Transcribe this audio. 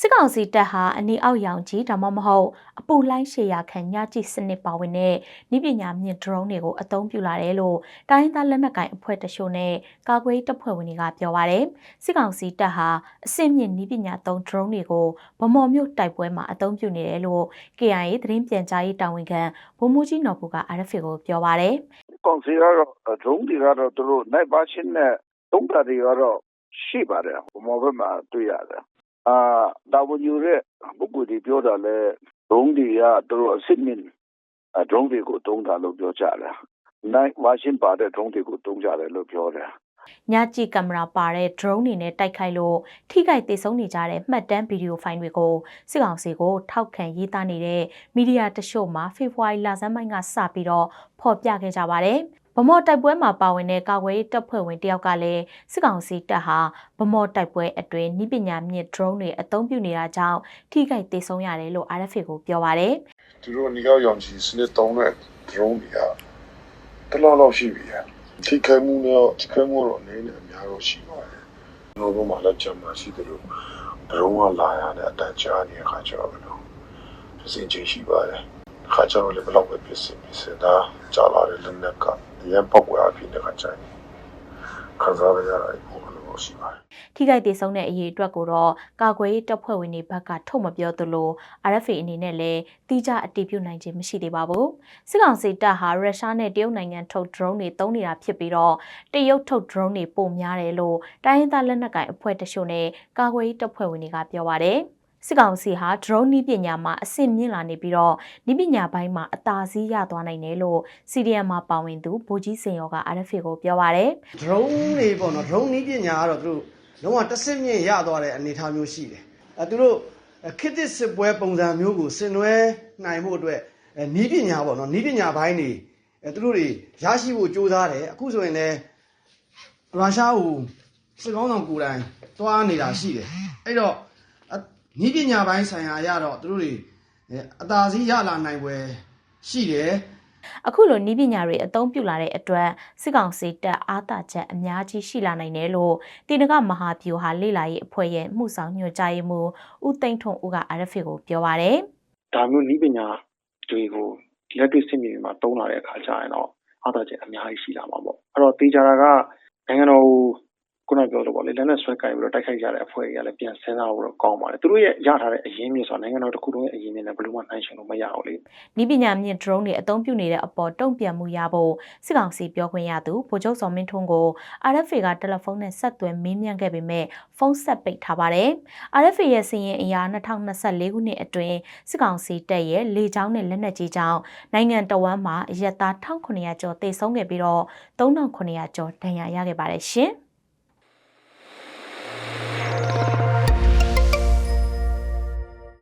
စစ်ကောင်စီတပ်ဟာအနီအောက်ရောင်ကြီးဒါမှမဟုတ်အပူလိုင်းရှေယာခံညကြည့်စနစ်ပါဝင်တဲ့ဤပညာမြင့် drone တွေကိုအသုံးပြုလာတယ်လို့တိုင်းရင်းသားလက်နက်ကိုင်အဖွဲ့တချို့နဲ့ကာကွယ်ရေးတပ်ဖွဲ့ဝင်တွေကပြောပါတယ်။စစ်ကောင်စီတပ်ဟာအစစ်မြင့်ဤပညာသုံး drone တွေကိုဗမော်မြို့တိုက်ပွဲမှာအသုံးပြုနေတယ်လို့ KIA သတင်းပြန်ကြားရေးတာဝန်ခံဗိုလ်မှူးကြီးနော်ဘူက RFA ကိုပြောပါတယ်။ကောင်စီကတော့ဒရုန်းတွေကတော့သူတို့နိုင်ပါချင်းနဲ့သုံးတာတွေကတော့ရှိပါတယ်ဘမောဘက်မှာတွေ့ရတယ် အာတာဝန်ယူတဲ့ပုဂ္ဂိုလ်တွေပြောတာလဲဒရုန်းတွေကသူတို့အစစ်မြင့်ဒရုန်းတွေကိုတုံးတာလို့ပြောကြတယ်နိုင်ပါချင်းပါတဲ့ဒရုန်းတွေကိုတုံးကြတယ်လို့ပြောတယ်ညကြည့်ကင်မရာပါတဲ့ drone တွေနဲ့တိုက်ခိုက်လို့ထိခိုက်ဒေဆုံးနေကြတဲ့မှတ်တမ်းဗီဒီယိုဖိုင်တွေကိုစစ်ကောင်စီကိုထောက်ခံရေးသားနေတဲ့မီဒီယာတချို့မှာဖေဖော်ဝါရီလဆန်းပိုင်းကစပြီးတော့ဖော်ပြခဲ့ကြပါတယ်။ ဗမော်တိုက်ပွဲမှာပါဝင်တဲ့ကာကွယ်ရေးတပ်ဖွဲ့ဝင်တယောက်ကလည်းစစ်ကောင်စီတပ်ဟာဗမော်တိုက်ပွဲအတွင်းဤပညာမြင့် drone တွေအသုံးပြုနေတာကြောင့်ထိခိုက်ဒေဆုံးရတယ်လို့ RFA ကိုပြောပါတယ်။သူတို့အနီကောက်ရောင်ချီစနစ်သုံးတဲ့ drone တွေကတလောက်လောက်ရှိပြီ။ထိခိုက်မှုတော့ထိခိုက်မှုတော့အနေနဲ့အများတော့ရှိပါတယ်။ကျွန်တော်တို့မှလည်းကြံမှာရှိတယ်လို့ drone ကလာရတဲ့အတန်ကြာနေတဲ့ခါကျတော့ဘယ်လိုဖြစ်စဉ်ချင်းရှိပါတယ်။ခါကျတော့လည်းဘယ်လောက်ပဲဖြစ်စဉ်ဖြစ်စဉ်ဒါကြာလာတဲ့လက်နက်ကရန်ပေါက်ွယ်အဖြစ်တဲ့ခါကျရင်ခံစားရရတဲ့ပုံလို့ရှိပါတယ်ထိခိုက်ဒေဆုံးတဲ့အရေးအတွက်ကိုတော့ကာကွယ်ရေးတပ်ဖွဲ့ဝင်တွေဘက်ကထုတ်မပြောသလို RFA အနေနဲ့လည်းတိကျအတည်ပြုနိုင်ခြင်းမရှိသေးပါဘူး။စစ်ကောင်စီတပ်ဟာရုရှားနဲ့တရုတ်နိုင်ငံထုတ် drone တွေသုံးနေတာဖြစ်ပြီးတော့တရုတ်ထုတ် drone တွေပိုများတယ်လို့တိုင်းရင်းသားလက်နက်ကိုင်အဖွဲ့တချို့နဲ့ကာကွယ်ရေးတပ်ဖွဲ့ဝင်တွေကပြောပါတယ်။ စစ်ကောင်စီဟာ drone နီးပညာမှာအဆင့်မြင့်လာနေပြီးတော့နီးပညာပိုင်းမှာအသာစီးရသွားနိုင်တယ်လို့ CDM မှာပါဝင်သူဗိုလ်ကြီးစင်ရောက RFA ကိုပြောပါတယ် drone တွေပေါ့နော် drone နည်းပညာကတော့သူတို့လုံးဝတစ်ဆင့်မြင့်ရသွားတဲ့အနေအထားမျိုးရှိတယ်အဲသူတို့ခစ်တစ်စစ်ပွဲပုံစံမျိုးကိုဆင်နွှဲနိုင်မှုအတွက်အဲနည်းပညာပေါ့နော်နည်းပညာဘိုင်းတွေအဲသူတို့တွေရရှိဖို့ကြိုးစားတယ်အခုဆိုရင်လည်းရုရှားကိုစစ်ကောင်းဆောင်ကိုယ်တိုင်သွားနေတာရှိတယ်အဲ့တော့ နည်းပညာဘိုင်းဆိုင်ရာရတော့သူတို့တွေအသာစီးရလာနိုင်ွယ်ရှိတယ်အခုလိုနီးပညာတွေအသုံးပြုလာတဲ့အတွက်စစ်ကောင်စီတပ်အားတာချက်အများကြီးရှိလာနိုင်တယ်လို့တင်နကမဟာဗျူဟာလေ့လာရေးအဖွဲ့ရဲ့မှုဆောင်ညွှန်ကြားရေးမှူးဦးသိန်းထွန်းဦးက RFA ကိုပြောပါရယ်ဒါမျိုးနည်းပညာတွေကိုလက်တွေ့စစ်မြေပြင်မှာတုံးလာတဲ့အခါကျရင်တော့အားသာချက်အများကြီးရှိလာမှာပေါ့အဲ့တော့တေချာတာကနိုင်ငံတော် ခုနပြောလို့ပေါ့လေလက်နဲ့ဆွဲကင်ပြီးတော့တိုက်ခိုက်ကြတဲ့အဖွဲ့တွေကလည်းပြန်ဆင်းစားဖို့တော့ကောင်းပါတယ်သူတို့ရဲ့ရထားတဲ့အရင်းမြစ်ဆိုတာနိုင်ငံတော်တစ်ခုလုံးရဲ့အရင်းမြစ်နဲ့ဘယ်လိုမှနှိုင်းယှဉ်လို့မရဘူးလေနီးပညာမြင့် drone တွေအသုံးပြုနေတဲ့အပေါ်တုံ့ပြန်မှုရဖို့စစ်ကောင်စီပြောခွင့်ရသူဗိုလ်ချုပ်စော်မင်းထွန်းကို RFA ကတယ်လီဖုန်းနဲ့ဆက်သွယ်မေးမြန်းခဲ့ပေမဲ့ဖုန်းဆက်ပိတ်ထားပါတယ်။ RFA ရဲ့စီရင်အရာ2024ခုနှစ်အတွင်းစစ်ကောင်စီတပ်ရဲ့လေကြောင်းနဲ့လက်နက်ကြီးကြောင့်နိုင်ငံတော်ဝန်မှာအရက်သား1900ကျော်သေဆုံးခဲ့ပြီးတော့3900ကျော်ဒဏ်ရာရခဲ့ပါတယ်ရှင်။